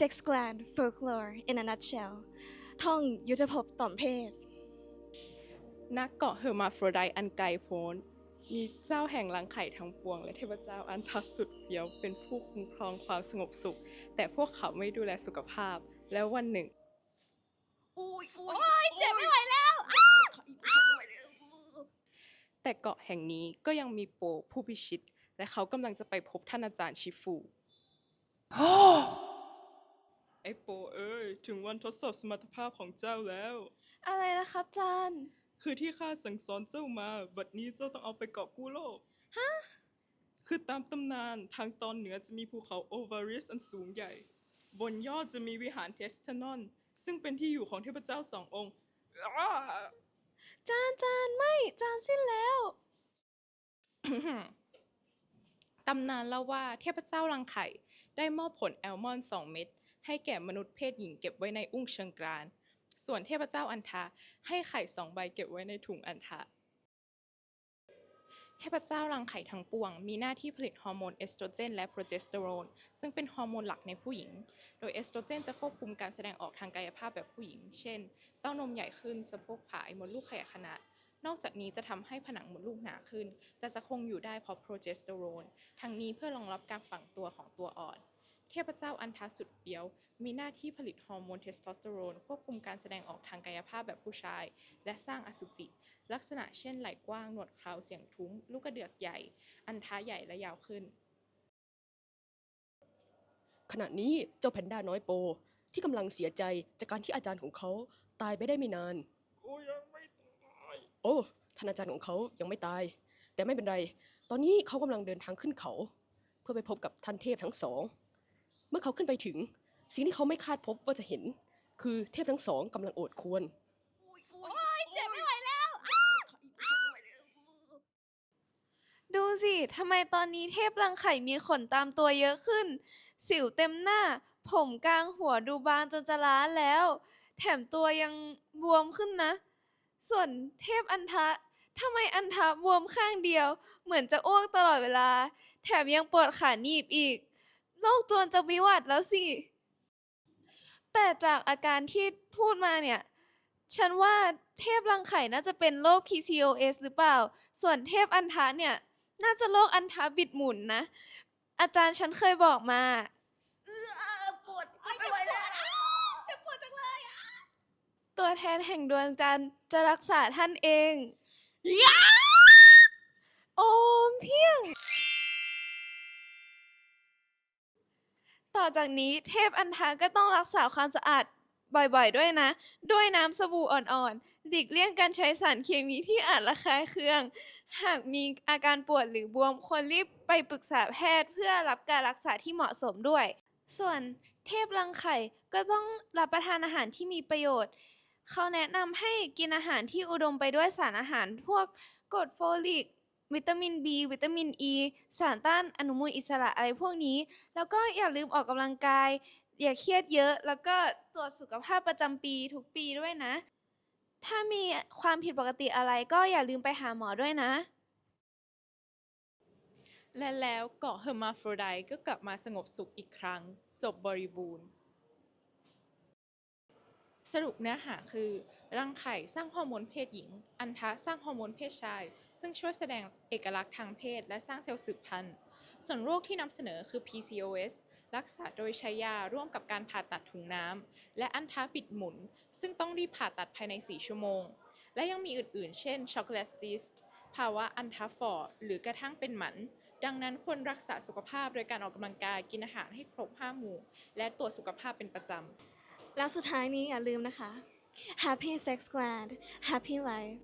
Sex Gland Folklore in a Nutshell ท่องยุทธภพต่อมเพศณเกาะเฮอร์มาโฟรไดต์อันไกลโพ้น มีเจ้าแห่งรังไข่ทั้งปวง และเทพเจ้าอันทัสสุดเฟี้ยวเป็นผู้คุ้มครองความสงบสุข แต่พวกเขาไม่ดูแลสุขภาพ แล้ววันหนึ่ง อุ้ยอุ้ยเจ็บไม่ไหวแล้วแต่เกาะแห่งนี้ก็ยังมีโปผู้พิชิต และเขากำลังจะไปพบท่านอาจารย์ชิฟู ไอโปเอ้ยถึงวันทดสอบสมรรถภาพของเจ้าแล้ว อะไรนะครับจานคือที่ข้าสั่งสอนเจ้ามา บัดนี้เจ้าต้องเอาไปเกาะกู้โลก ฮะ คือตามตำนานทางตอนเหนือจะมีภูเขาโอวาริสอันสูงใหญ่ บนยอดจะมีวิหารเทสทานอน ซึ่งเป็นที่อยู่ของเทพเจ้าสององค์อ้า จานจานไม่จานสิ้นแล้ว ตำนานเล่าว่าเทพเจ้ารังไข่ ได้มอบผลแอลมอนด์สองเม็ด ให้แก่มนุษย์เพศหญิงเก็บไว้ในอุ้งเชิงกราน ส่วนเทพเจ้าอันทาให้ไข่สองใบเก็บไว้ในถุงอันทะเทพเจ้ารังไข่ทั้งปวง มีหน้าที่ผลิตฮอร์โมนเอสโตรเจนและโปรเจสเตอโรน ซึ่งเป็นฮอร์โมนหลักในผู้หญิง โดยเอสโตรเจนจะควบคุมการแสดงออกทางกายภาพแบบผู้หญิง เช่น เต้านมใหญ่ขึ้น สะโพกผายมดลูกขยายขนาด นอกจากนี้จะทำให้ผนังมดลูกหนาขึ้น แต่จะคงอยู่ได้เพราะโปรเจสเตอโรน ทั้งนี้เพื่อรองรับการฝังตัวของตัวอ่อน เทพเจ้าอันทาสุดเฟี้ยว มีหน้าที่ผลิตฮอร์โมนเทสโทสเตอโรนควบคุมการแสดงออกทางกายภาพแบบผู้ชาย และสร้างอสุจิ ลักษณะเช่นไหล่กว้าง หนวดเคราเสียงทุ้ม ลูกกระเดือกใหญ่ อันท้าใหญ่และยาวขึ้น ขณะนี้เจ้าแพนด้าน้อยโป ที่กำลังเสียใจจากการที่อาจารย์ของเขาตายไปได้ไม่นานกูยังไม่ตายโอ้ท่านอาจารย์ของเขายังไม่ตาย แต่ไม่เป็นไร ตอนนี้เขากำลังเดินทางขึ้นเขา เพื่อไปพบกับท่านเทพทั้งสอง เมื่อเขาขึ้นไปถึง สิ่งที่เขาไม่คาดพบว่าจะเห็น คือเทพทั้งสองกำลังโอดครวรเจ็บไม่ไหวแล้ว ดูสิทำไมตอนนี้เทพรังไข่มีขนตามตัวเยอะขึ้น สิวเต็มหน้า ผมกลางหัวดูบางจนจะล้าแล้ว แถมตัวยังบวมขึ้นนะ ส่วนเทพอันทะทำไมอันทะบวมข้างเดียว เหมือนจะอ้วกตลอดเวลา แถมยังปวดขาหนีบอีก โรคจวนจะวิวัฒน์แล้วสิ แต่จากอาการที่พูดมาเนี่ย ฉันว่าเทพรังไข่น่าจะเป็นโรค PCOS หรือเปล่า ส่วนเทพอันทะเนี่ย น่าจะโรคอันทะบิดหมุนนะ อาจารย์ฉันเคยบอกมา ปวดไม่ไหวแล้วจะปวดจังเลยตัวแทนแห่งดวงจันทร์จะรักษาท่านเอง โอมเพียง ต่อจากนี้เทพอันทาก็ต้องรักษาความสะอาดบ่อยๆ ด้วยนะ ด้วยน้ำสบู่อ่อนๆ หลีกเลี่ยงการใช้สารเคมีที่อาจระคายเคือง หากมีอาการปวดหรือบวมควรรีบไปปรึกษาแพทย์เพื่อรับการรักษาที่เหมาะสมด้วย ส่วนเทพรังไข่ก็ต้องรับประทานอาหารที่มีประโยชน์ เขาแนะนำให้กินอาหารที่อุดมไปด้วยสารอาหารพวกกรดโฟลิก วิตามิน B วิตามิน E สารต้านอนุมูลอิสระอะไรพวกนี้ แล้วก็อย่าลืมออกกำลังกาย อย่าเครียดเยอะ แล้วก็ตรวจสุขภาพประจำปีทุกปีด้วยนะ ถ้ามีความผิดปกติอะไรก็อย่าลืมไปหาหมอด้วยนะ และแล้วเกาะเฮอร์มาโฟรไดต์ก็กลับมาสงบสุขอีกครั้ง จบบริบูรณ์ สรุปเนื้อหาคือรังไข่สร้างฮอร์โมนเพศหญิง อันทะสร้างฮอร์โมนเพศชาย ซึ่งช่วยแสดงเอกลักษณ์ทางเพศ และสร้างเซลล์สืบพันธุ์ ส่วนโรคที่นำเสนอคือ PCOS รักษาโดยใช้ยาร่วมกับการผ่าตัดถุงน้ำและอันทะบิดหมุน ซึ่งต้องรีบผ่าตัดภายใน 4 ชั่วโมง และยังมีอื่นๆ เช่นช็อกโกแลตซิสต์ภาวะอันทะฝ่อหรือกระทั่งเป็นหมันดังนั้นควรรักษาสุขภาพโดยการออกกำลังกายกินอาหารให้ครบ 5 หมู่ และตรวจสุขภาพเป็นประจำ แล้วสุดท้ายนี้อย่าลืมนะคะ Happy Sex Gland Happy Life